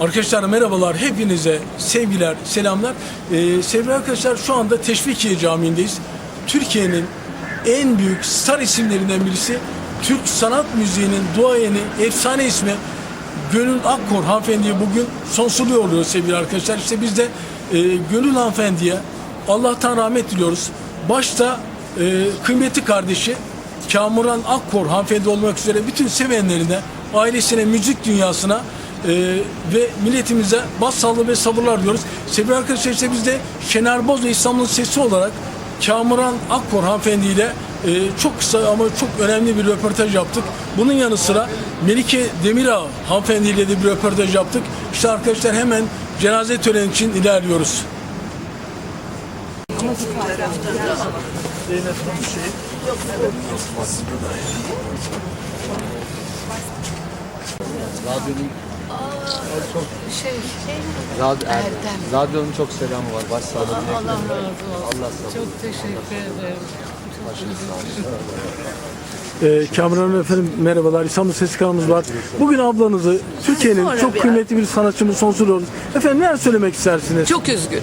Arkadaşlar merhabalar. Hepinize sevgiler, selamlar. Ee, sevgili arkadaşlar şu anda Teşvikiye Camii'ndeyiz. Türkiye'nin en büyük star isimlerinden birisi Türk sanat müziğinin duayeni, efsane ismi Gönül Akkor hanımefendiye bugün sonsuzluğu oluyor sevgili arkadaşlar. İşte biz de e, Gönül hanımefendiye Allah'tan rahmet diliyoruz. Başta e, kıymetli kardeşi Kamuran Akkor hanımefendi olmak üzere bütün sevenlerine, ailesine, müzik dünyasına e, ve milletimize başsağlığı ve sabırlar diyoruz. Sevgili arkadaşlar işte biz de Şener Boz ve İstanbul'un sesi olarak Kamuran Akkor hanımefendi ile e, çok kısa ama çok önemli bir röportaj yaptık. Bunun yanı sıra Melike Demirağ hanımefendi ile de bir röportaj yaptık. İşte arkadaşlar hemen cenaze töreni için ilerliyoruz. Radyonun Şey, er, Erdem. radyonun çok selamı var. Başsağlığı Allah dilekleri. razı olsun. Allah sabır. Çok teşekkür ederim. Başınız sağ olsun. Ee, Hanım efendim merhabalar. İstanbul Sesi kanalımız var. Bugün ablanızı Türkiye'nin çok bir- kıymetli bir sanatçımız sonsuzluyoruz. Efendim neler söylemek istersiniz? Çok üzgünüm.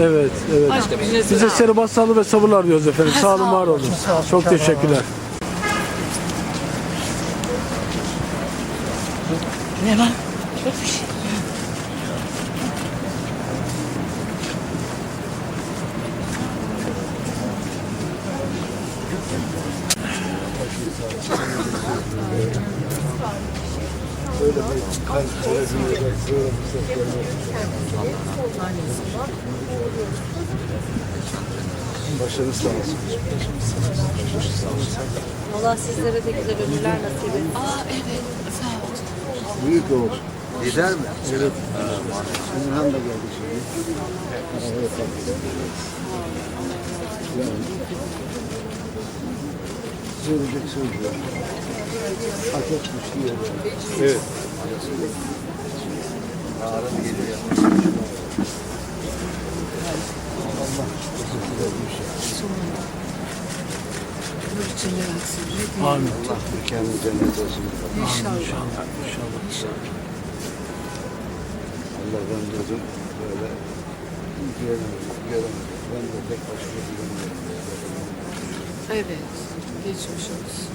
Evet, evet. Başka bir şey Bize söyle. seri başsağlığı ve sabırlar diyoruz efendim. Ha, Sağ olun, var olun. olun. Çok teşekkürler. Ne var? Çok bir şey. Başınız sağ olsun. Allah sizlere de güzel ömürler nasip etsin. Aa evet. Sağ ol. Büyük olur. Gider mi? Evet. Emirhan da geldi şimdi. Arabaya kalktı. Yani. Söyleyecek söz yok. Hak etmiş diye. Evet. Ağrım geliyor. Allah Nur içinde yatsın. Amin. Allah mekanı cennet olsun. İnşallah. İnşallah, inşallah. Allah gönderdim böyle göremedim. Ben de tek başıma gidemiyorum. Evet. Geçmiş olsun.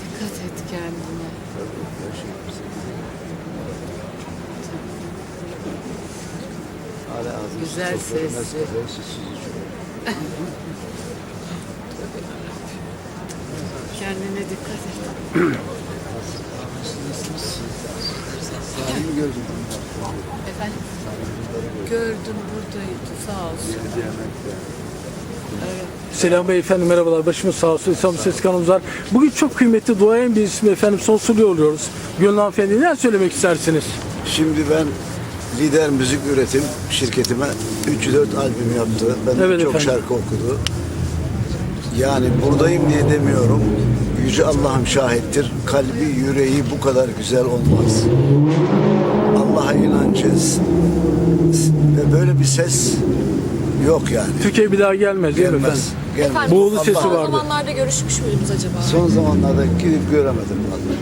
Dikkat et kendine. Hala Güzel çok içiyor. Kendine dikkat et. Gördüm. Efendim? Gördüm buradaydı. Sağ olsun. Evet. Selam Bey efendim merhabalar. Başımız sağ olsun. İstanbul Sesi kanalımız var. Bugün çok kıymetli duayen bir isim efendim sonsuzluğu oluyoruz. Gönül hanımefendi neler söylemek istersiniz? Şimdi ben lider müzik üretim şirketime 3-4 albüm yaptı. Ben Evet çok efendim. şarkı okudu. Yani buradayım diye demiyorum. Yüce Allah'ım şahittir. Kalbi, yüreği bu kadar güzel olmaz. Allah'a inancız. Ve böyle bir ses yok yani. Türkiye bir daha gelmez Gelmez. efendim? Gelmez. Boğulu Allah- sesi Son vardı. zamanlarda görüşmüş müydünüz acaba? Son zamanlarda gidip göremedim vallahi.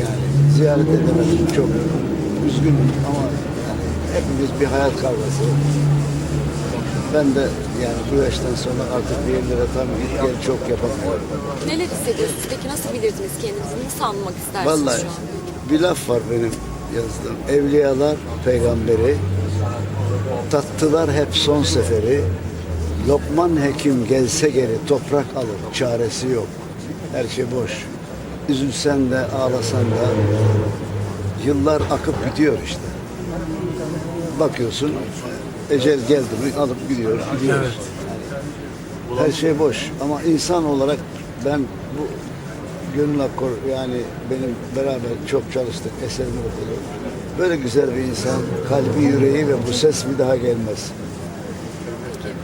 Yani ziyaret edemedim. Çok üzgünüm ama yani hepimiz bir hayat kavgası. Ben de yani bu yaştan sonra artık bir yerlere tam git gel çok yapamıyorum. Neler hissediyorsunuz? Peki nasıl bilirdiniz kendinizi? Nasıl anlamak istersiniz Vallahi şu an? bir laf var benim yazdığım. Evliyalar peygamberi tattılar hep son seferi. Lokman hekim gelse geri toprak alır çaresi yok. Her şey boş. Üzülsen de ağlasan da yıllar akıp gidiyor işte. Bakıyorsun ecel geldi mi alıp gidiyor. gidiyor. Her şey boş ama insan olarak ben bu Gönül Akkor yani benim beraber çok çalıştık eserimi okudum. Böyle güzel bir insan kalbi yüreği ve bu ses bir daha gelmez.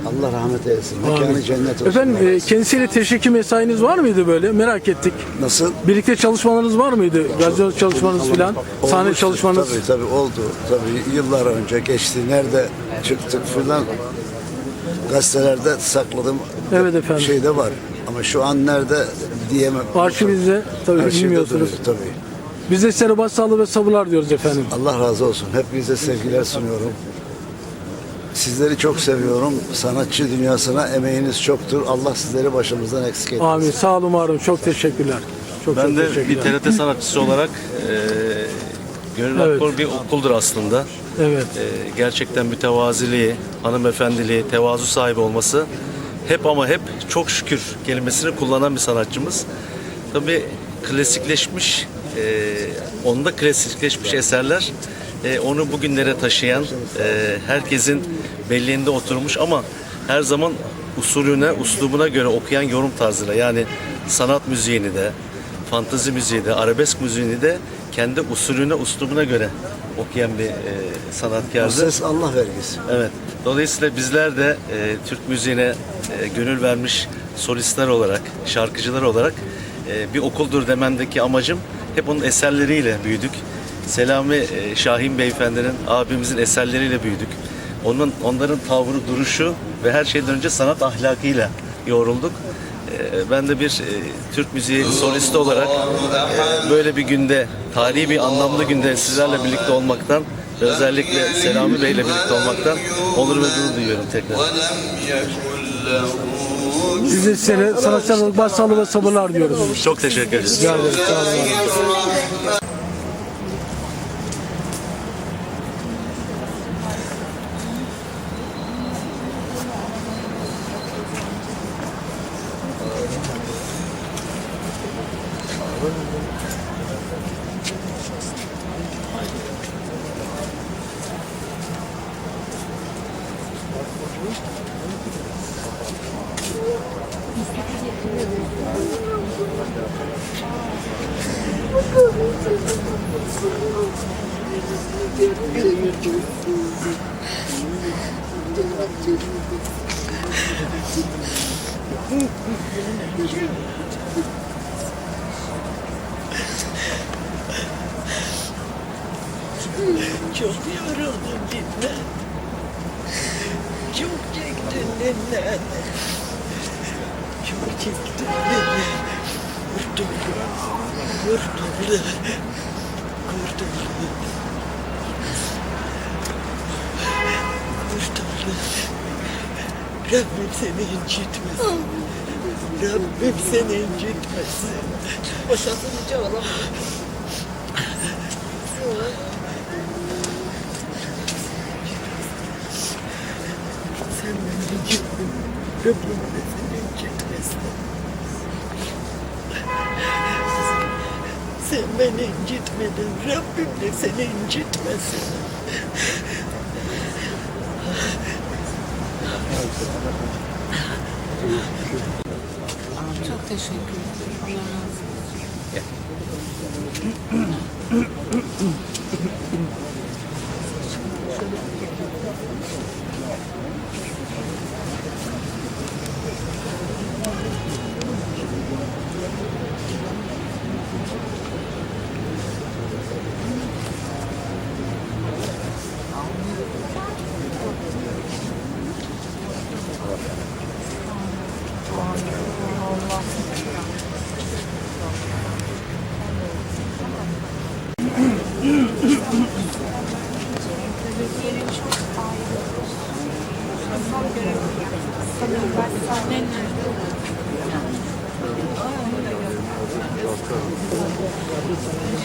Allah rahmet eylesin. Mekanı cennet olsun. Efendim e, kendisiyle teşekkür mesainiz var mıydı böyle? Merak ettik. Nasıl? Birlikte çalışmalarınız var mıydı? Gazino çalışmanız filan, sahne Olmuştu. çalışmanız. Tabii tabii oldu. Tabii yıllar önce geçti. Nerede çıktık filan gazetelerde sakladım. Evet efendim. Şeyde var. Ama şu an nerede diyemem. Arşivizde tabii Arşivde bilmiyorsunuz. duruyor, tabii. Biz de size başsağlığı ve sabırlar diyoruz efendim. Allah razı olsun. Hepinize sevgiler sunuyorum. Sizleri çok seviyorum. Sanatçı dünyasına emeğiniz çoktur. Allah sizleri başımızdan eksik etmesin. Amin. Sağ olun var olun. Çok teşekkürler. Çok Ben çok de bir. TRT sanatçısı olarak e, Gönül Evet. Akkor bir okuldur aslında. Evet. E, gerçekten mütevaziliği, hanımefendiliği, tevazu sahibi olması hep ama hep çok şükür kelimesini kullanan bir sanatçımız. Tabii klasikleşmiş, e, onda klasikleşmiş eserler e, onu bugünlere taşıyan, e, herkesin belleğinde oturmuş ama her zaman usulüne, uslubuna göre okuyan yorum tarzıyla yani sanat müziğini de, fantazi müziği de, arabesk müziğini de kendi usulüne, uslubuna göre okuyan bir e, sanatkardı. ses Allah vergisi. Evet. Dolayısıyla bizler de e, Türk müziğine e, gönül vermiş solistler olarak, şarkıcılar olarak e, bir okuldur demendeki amacım hep onun eserleriyle büyüdük. Selami e, Şahin Beyefendinin, abimizin eserleriyle büyüdük. Onun, onların tavrı, duruşu ve her şeyden önce sanat ahlakıyla yoğrulduk. E, ben de bir e, Türk müziği solisti olarak böyle bir günde, tarihi bir anlamlı günde sizlerle birlikte olmaktan ve özellikle Selami Bey'le birlikte olmaktan onur ve gurur duyuyorum tekrar. Biz de size sanatçılar olarak başsağlığı ve sabırlar diyoruz. Çok teşekkür ederim. Rica ederiz. Sağ olun. Çok yoruldum dinlen. Çok çektin dinlen. Çok çektin dinlen. Kurtuldum. Kurtuldum. Kurtuldum. Kurtuldum. Rabbim seni incitmesin. Rabbim seni incitmesin. Boşaltınca olamam. Sen De seni incitmesin. Sen beni incitmedin. Rabbim de seni incitmesin. Çok teşekkür ederim. Allah razı olsun.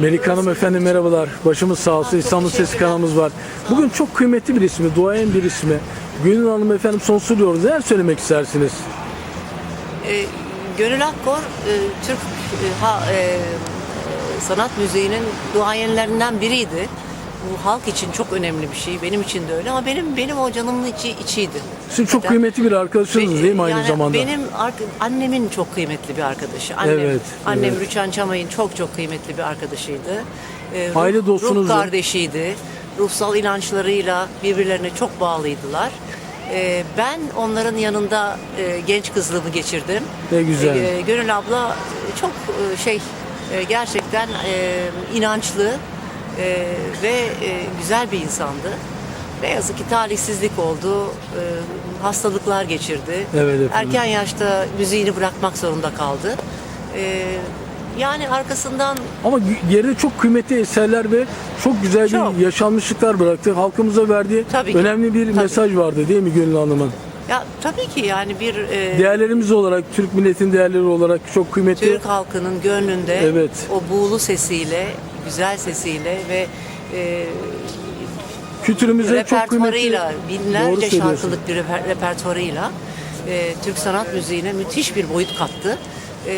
Melike Hanım efendim merhabalar. Başımız sağ olsun. İstanbul Sesi kanalımız var. Bugün çok kıymetli bir ismi, duayen bir ismi. Gönül Hanım efendim sonsuz diyoruz. Neler söylemek istersiniz? E, Gönül Akkor e, Türk e, ha, e, sanat müziğinin duayenlerinden biriydi. Bu halk için çok önemli bir şey. Benim için de öyle ama benim benim o canımın içi içiydi. Sizin çok Neden? kıymetli bir arkadaşınız Be- değil mi aynı yani zamanda? Benim annemin çok kıymetli bir arkadaşı. Annem, Evet, annem evet. Rüçhan Çamay'ın çok çok kıymetli bir arkadaşıydı. Ee, ruh- Aile dostunuz Ruh kardeşiydi. ruhsal inançlarıyla birbirlerine çok bağlıydılar. E, ben onların yanında e, genç kızlığımı geçirdim. Ne güzel. E, Gönül abla çok e, şey e, gerçekten e, inançlı e, ve e, güzel bir insandı. Ne yazık ki talihsizlik oldu. E, hastalıklar geçirdi. Evet efendim. Erken yaşta müziğini bırakmak zorunda kaldı. E, yani arkasından Ama geride çok kıymetli eserler ve çok güzel Çok. bir yaşanmışlıklar bıraktı. Halkımıza verdiği Tabii ki. önemli bir Tabii. mesaj vardı değil mi Gönül Hanım'ın? ya tabii ki yani bir e, Değerlerimiz olarak, Türk milletin değerleri olarak çok kıymetli. Türk halkının gönlünde Evet. o buğulu sesiyle, güzel sesiyle ve e, Kültürümüze çok kıymetli. binlerce şarkılık bir reper- repertuarıyla e, Türk sanat müziğine müthiş bir boyut kattı. E,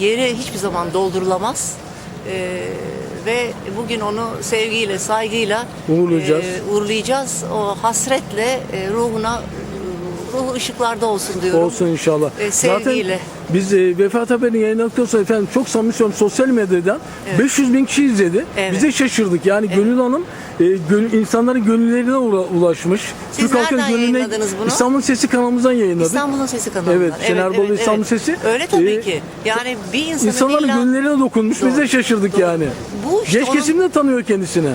yeri hiçbir zaman doldurulamaz. E, ve bugün onu sevgiyle, saygıyla Uğurlayacağız. e, uğurlayacağız. O hasretle e, ruhuna ruhu ışıklarda olsun diyorum. Olsun inşallah. E, sevgiyle. Zaten biz e, vefat haberini yayınladıktan sonra efendim çok samimi söylüyorum sosyal medyadan Evet. 500 bin kişi izledi. Evet. Bize şaşırdık. Yani Gönül Hanım e, gönül, insanların gönüllerine ula- ulaşmış. Siz nereden yayınladınız bunu? İstanbul Sesi kanalımızın yayınladık. İstanbul'un Sesi kanalından. Evet, Şener Bolu İstanbul Sesi. Öyle tabii Ee, ki. Yani bir insanın İnsanların illa- gönüllerine dokunmuş. Biz de Doğru, şaşırdık doğru. yani. Bu işte Genç onun- kesim de tanıyor kendisini.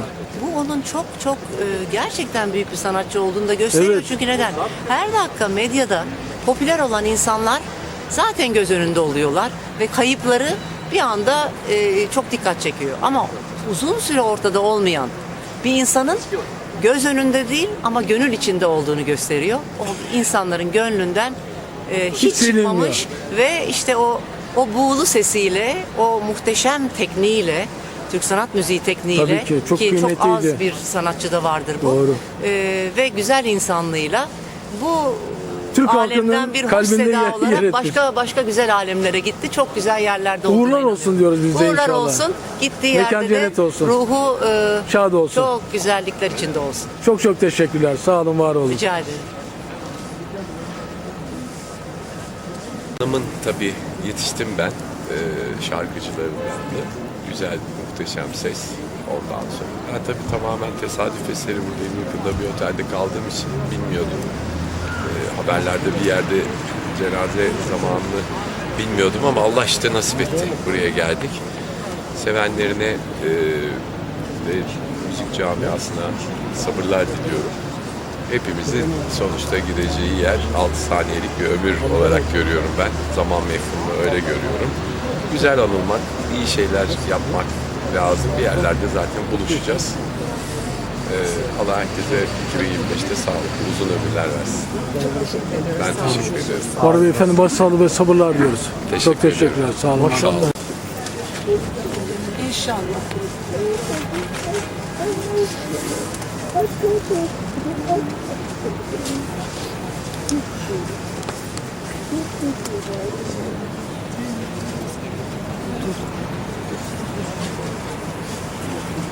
Onun çok çok e, gerçekten büyük bir sanatçı olduğunu da gösteriyor. Evet. Çünkü neden? Her dakika medyada popüler olan insanlar zaten göz önünde oluyorlar ve kayıpları bir anda e, çok dikkat çekiyor. Ama uzun süre ortada olmayan bir insanın göz önünde değil ama gönül içinde olduğunu gösteriyor. O insanların gönlünden e, hiç silinmiyor. çıkmamış ve işte o o buğulu sesiyle, o muhteşem tekniğiyle, Türk sanat müziği tekniğiyle Tabii ki, çok çok az bir sanatçıda vardır bu. Doğru. Ee, ve güzel insanlığıyla bu Türk alemden halkının bir hoş kalbinde seda yer- yer olarak etmiş. başka başka güzel alemlere gitti. Çok güzel yerlerde olduğuna Uğurlar inanıyorum. olsun diyoruz biz de Uğurlar inşallah. olsun. Gittiği Mekan yerde de olsun. ruhu e, Şad olsun. çok güzellikler içinde olsun. Çok çok teşekkürler. Sağ olun, var olun. Rica ederim. Hanımın tabii yetiştim ben e, şarkıcılarından da. Güzel, muhteşem ses ondan sonra. Ben tabii tamamen tesadüf eseri buradayım. Yakında bir otelde kaldığım için bilmiyordum. E, haberlerde bir yerde cenaze zamanını bilmiyordum ama Allah işte nasip etti. Buraya geldik. Sevenlerine e, ve müzik camiasına sabırlar diliyorum hepimizin sonuçta gideceği yer 6 saniyelik bir ömür olarak görüyorum ben. Zaman mefhumunu öyle görüyorum. Güzel anılmak, iyi şeyler yapmak lazım. Bir yerlerde zaten buluşacağız. Ee, Allah herkese 2025'te sağlıklı, uzun ömürler versin. Ben teşekkür ederim. Bu arada efendim başsağlığı ve sabırlar diyoruz. Teşekkür Çok teşekkürler. Sağ olun. Sağ olun. İnşallah.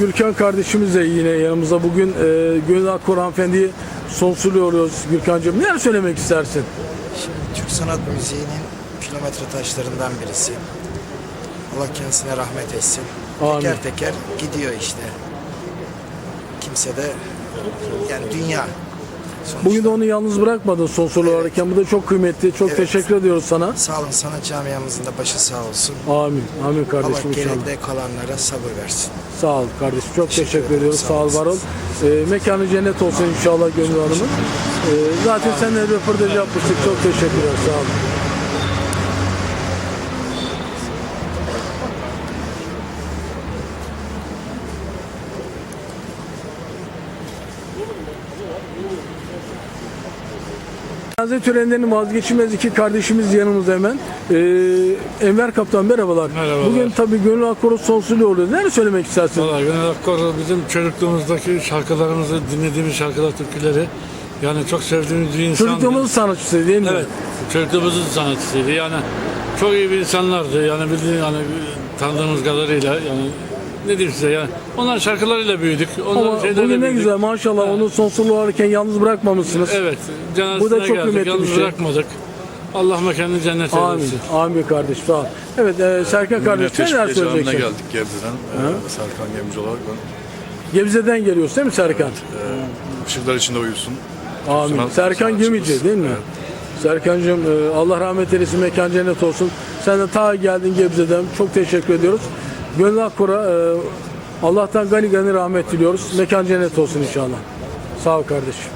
Gülkan kardeşimiz de yine yanımızda bugün e, Gönül Akkor hanımefendiyi sonsuzluyoruz Gülkan'cığım. Neler söylemek istersin? Şimdi Türk sanat müziğinin kilometre taşlarından birisi. Allah kendisine rahmet etsin. Amin. Teker teker gidiyor işte. Kimse de yani dünya sonuçta. Bugün de onu yalnız bırakmadın sonsuz olarak. Bu da çok kıymetli. Çok Evet. teşekkür ediyoruz sana. Sağ olun sanat camiamızın da başı sağ olsun. Amin. Amin Allah kardeşim inşallah. geride kalanlara sabır versin. Sağ ol kardeşim. Çok teşekkür, Teşekkür ediyoruz. Sağ Sağ ol, var ol. Ee, mekanı cennet olsun inşallah Gönül Hanım'ın. Ee, zaten seninle röportaj yapmıştık. Çok teşekkürler. Sağ olun. Cenaze törenlerinin vazgeçilmez iki kardeşimiz yanımızda hemen. Ee, Enver Kaptan merhabalar. Merhabalar. Bugün tabii Gönül Akkor'un sonsuzluğu oluyor. Neler söylemek istersiniz? Valla Gönül Akkor bizim çocukluğumuzdaki şarkılarımızı, dinlediğimiz şarkılar, türküleri yani çok sevdiğimiz bir insandı. Çocukluğumuzun sanatçısı değil mi? Evet, çocukluğumuzun sanatçısıydı. Yani çok iyi bir insanlardı. Yani bildiğin yani tanıdığımız kadarıyla yani ne diyeyim size yani onlar şarkılarıyla büyüdük. Onların Ama şeylerle bugün ne büyüdük. güzel maşallah onu sonsuzluğu ararken yalnız bırakmamışsınız. Evet, cenazesine Bu da çok geldik, kıymetli bir yalnız şey. bırakmadık. Allah mekanını cennet Amin. eylesin. Amin kardeş sağ ol. Evet e, Serkan kardeş neler Teşvik söyleyeceksin? geldik Gebze'den. Ee, Serkan Gemci olarak ben Gebze'den geliyorsun değil mi Serkan? ışıklar içinde uyusun. Amin. Sanat- Serkan sanatçımız. Gemici değil mi? Evet. Serkan'cığım e, Allah rahmet eylesin mekan cennet olsun. Sen de ta geldin Gebze'den. Çok teşekkür ediyoruz. Gönül Akkor'a e, Allah'tan gani gani rahmet diliyoruz. Mekan cennet olsun inşallah. Sağ ol kardeşim.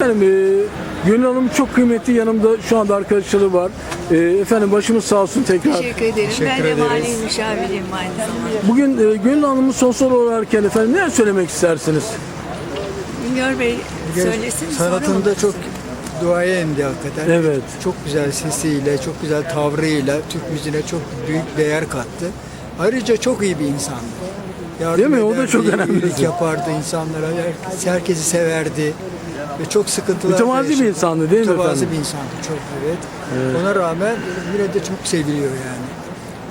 Efendim e, Gönül Hanım çok kıymetli yanımda şu anda arkadaşları var. E, efendim başımız sağ olsun tekrar. Teşekkür ederim. ben de mali müşaviriyim aynı zamanda. Bugün e, Gönül Hanım'ın sonsuz olarak efendim neler söylemek istersiniz? Güngör Bey söylesin? Sanatında çok duayendi hakikaten. Evet. Çok güzel sesiyle, çok güzel tavrıyla Türk müziğine çok büyük değer kattı. Ayrıca çok iyi bir insandı. Yardım Değil mi? O da çok önemli. iyilik yapardı insanlara. Herkes, herkesi severdi. Ve çok sıkıntılar Mütevazi bir insandı değil mi Mütevazi efendim? bir insandı çok evet. Ona rağmen yine de çok seviliyor yani.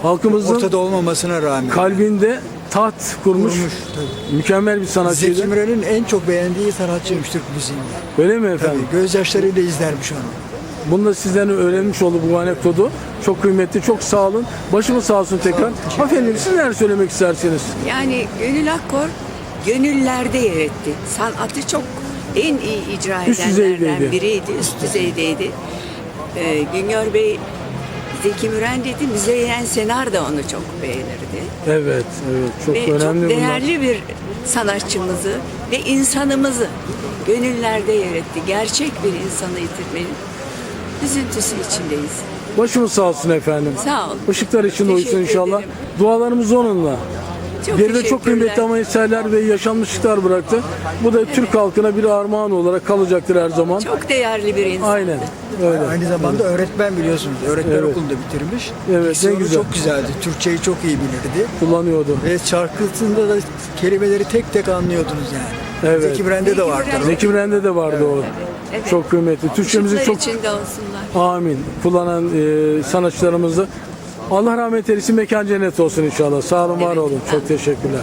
Halkımızın Ortada olmamasına rağmen. kalbinde taht kurmuş, Kurmuş tabii. mükemmel bir sanatçıydı. Zeki Müren'in en çok beğendiği sanatçıymış Türk müziğinde. Öyle mi efendim? Tabii, gözyaşlarıyla izlermiş onu. Bunu da sizden öğrenmiş olduk bu anekdotu. Çok kıymetli, çok sağ olun. Başımız sağ olsun tekrar. Efendim siz neler söylemek istersiniz? Yani Gönül Akkor gönüllerde yer etti. Sanatı çok en iyi icra Üst edenlerden biriydi. Üst düzeydeydi. Ee, Güngör Bey Zeki Müren dedi, Müzeyyen Senar da onu çok beğenirdi. Evet, evet. Çok ve önemli çok bunlar. değerli bir sanatçımızı ve insanımızı gönüllerde yer etti. Gerçek bir insanı yitirmenin üzüntüsü içindeyiz. Başımız sağ olsun efendim. Sağ olun. Işıklar içinde uysun inşallah. ederim. Dualarımız onunla. Çok Geride çok kıymetli ama eserler ve yaşanmışlıklar bıraktı. Bu da Türk halkına bir armağan olarak kalacaktır her zaman. Çok değerli bir insan. Aynen. Öyle. Aynı zamanda öğretmen biliyorsunuz. Öğretmen Evet. okulunda bitirmiş. Evet, ne güzel. çok güzeldi. Türkçeyi çok iyi bilirdi. Kullanıyordu. Ve şarkısında da kelimeleri tek tek anlıyordunuz yani. Evet. Zeki Müren'de de vardı. Zeki Müren'de de vardı o. Evet. Çok kıymetli. Türkçemizi çok içinde olsunlar. amin kullanan e, sanatçılarımızı Allah rahmet eylesin mekan cennet olsun inşallah. Sağ olun var olun. Çok teşekkürler.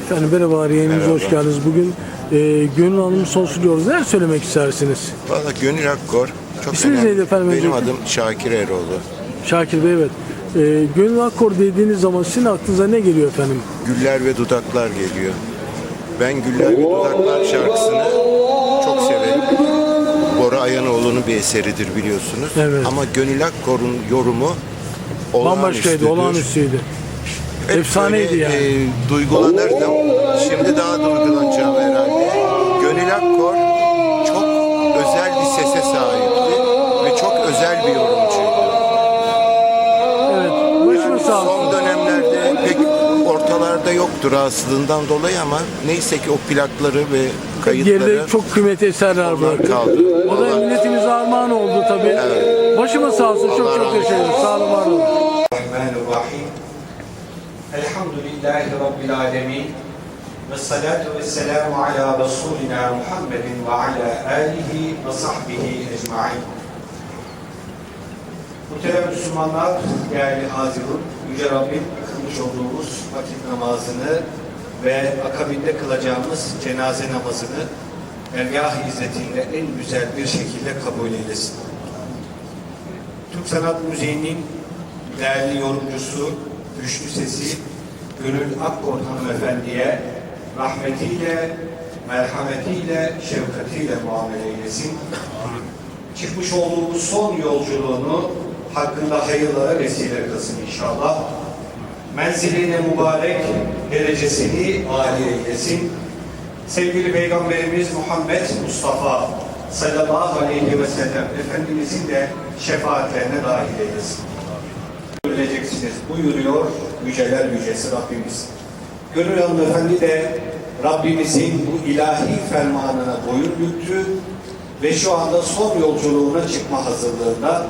Efendim merhabalar yayınımıza hoş geldiniz. Bugün e, Gönül Hanım'ı sonsuzluyoruz. Neler söylemek istersiniz? Valla Gönül Akkor çok İsminiz önemli. neydi efendim Benim öncelikle? adım Şakir Eroğlu. Şakir Bey evet. E, Gönül Akkor dediğiniz zaman sizin aklınıza ne geliyor efendim? Güller ve Dudaklar geliyor. Ben Güller ve Dudaklar şarkısını Ayanoğlu'nun bir eseridir biliyorsunuz. Evet. Ama Gönül Akkor'un yorumu Bambaşkaydı, olağanüstüdür. olağanüstüydü. Hep Efsaneydi böyle, yani. e, duygulanırdım. Şimdi daha duygulanacağım herhalde. Gönül Akkor çok özel bir sese sahipti ve çok özel bir yorumcuydu. Evet. Başımız sağ olsun. Son dönemlerde pek ortalarda yoktur rahatsızlığından dolayı ama neyse ki o plakları ve kayıtları Geride çok kıymetli eserler onlar bıraktı. kaldı. O da milletimize armağan oldu tabii. Başımız sağ olsun. Çok Allah çok razı teşekkür ederim. Sağ olun, var olun. الرحمن الرحيم الحمد لله رب العالمين والصلاة والسلام على رسولنا محمد وعلى آله وصحبه أجمعين Muhterem Müslümanlar, değerli hazirun, Yüce Rabbim kılmış olduğumuz vakit namazını ve akabinde kılacağımız cenaze namazını dergah izzetinde en güzel bir şekilde kabul eylesin. Türk Sanat Müziği'nin değerli yorumcusu, güçlü sesi Gönül Akkor hanımefendiye rahmetiyle, merhametiyle, şefkatiyle muamele eylesin. Çıkmış olduğumuz son yolculuğunu hakkında hayırlara vesile kılsın inşallah. Menziline mübarek derecesini âli eylesin. Sevgili Peygamberimiz Muhammed Mustafa sallallahu aleyhi ve sellem Efendimizin de şefaatlerine dahil eylesin. Görüleceksiniz buyuruyor yüceler yücesi Rabbimiz. Gönül hanımefendi de Rabbimizin bu ilahi fermanına boyun büktü ve şu anda son yolculuğuna çıkma hazırlığında.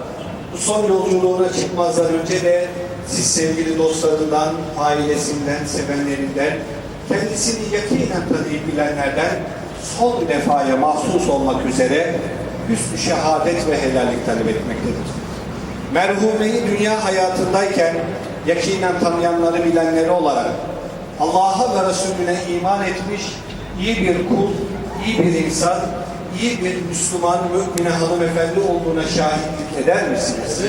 Bu son yolculuğuna çıkmazdan önce de siz sevgili dostlarından, ailesinden, sevenlerinden, kendisini yakinen tanıyıp bilenlerden son defaya mahsus olmak üzere hüsnü şehadet ve helallik talep etmektedir. Merhumeyi dünya hayatındayken yakinen tanıyanları bilenleri olarak Allah'a ve Resulüne iman etmiş iyi bir kul, iyi bir insan, iyi bir Müslüman, mümine hanımefendi olduğuna şahitlik eder misiniz?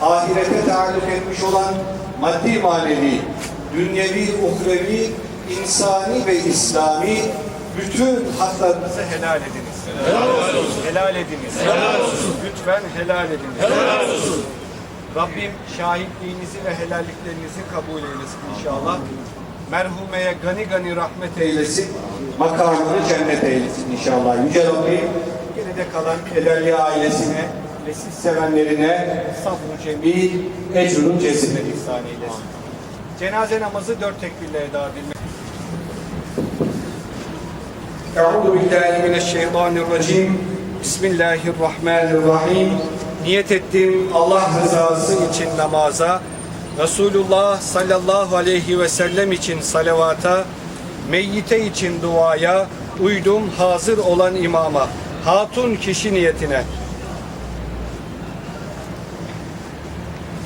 Ahirete taalluk etmiş olan maddi manevi, dünyevi, uhrevi, insani ve İslami bütün haklarınızı helal ediniz. Helal ediniz. Lütfen helal ediniz. Rabbim şahitliğinizi ve helalliklerinizi kabul eylesin inşallah. Merhumeye gani gani rahmet eylesin. Makamını cennet eylesin inşallah. Yüce Rabbim geride kalan kederli ailesine ve siz sevenlerine sabrı cemil, ecrun cesine ihsan eylesin. Cenaze namazı dört tekbirle eda edilmek. Euzu billahi mineşşeytanirracim. Bismillahirrahmanirrahim. Niyet ettim Allah rızası için namaza, Resulullah sallallahu aleyhi ve sellem için salavata, meyyite için duaya, uydum hazır olan imama, hatun kişi niyetine.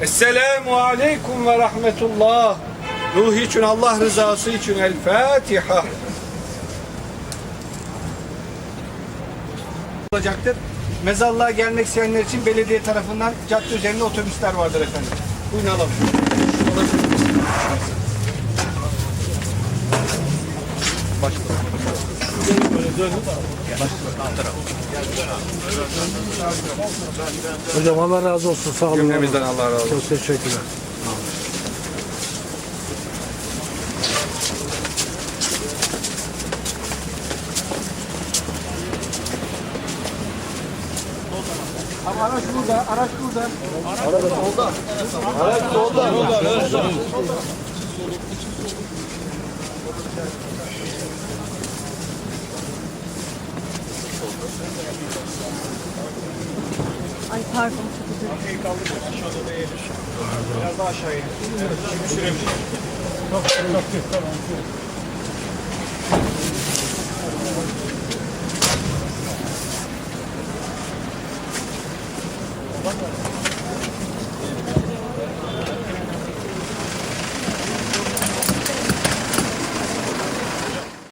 Esselamu Aleyküm ve Rahmetullah. Ruh için Allah rızası için El Fatiha. olacaktır. Mezarlığa gelmek isteyenler için belediye tarafından cadde üzerinde otobüsler vardır efendim. Buyurun alalım. Başka. Başka. Başka. Hocam Allah razı olsun. Sağ olun. Cümlemizden Allah razı olsun. Çok teşekkürler. Araç burada, araç burada. Araç solda. Araç solda. Araç solda. Ay pardon çok özür dilerim. Arkayı kaldırın aşağıda da yer. Biraz daha aşağıya. Şimdi sürebilir. Çok çok tamam.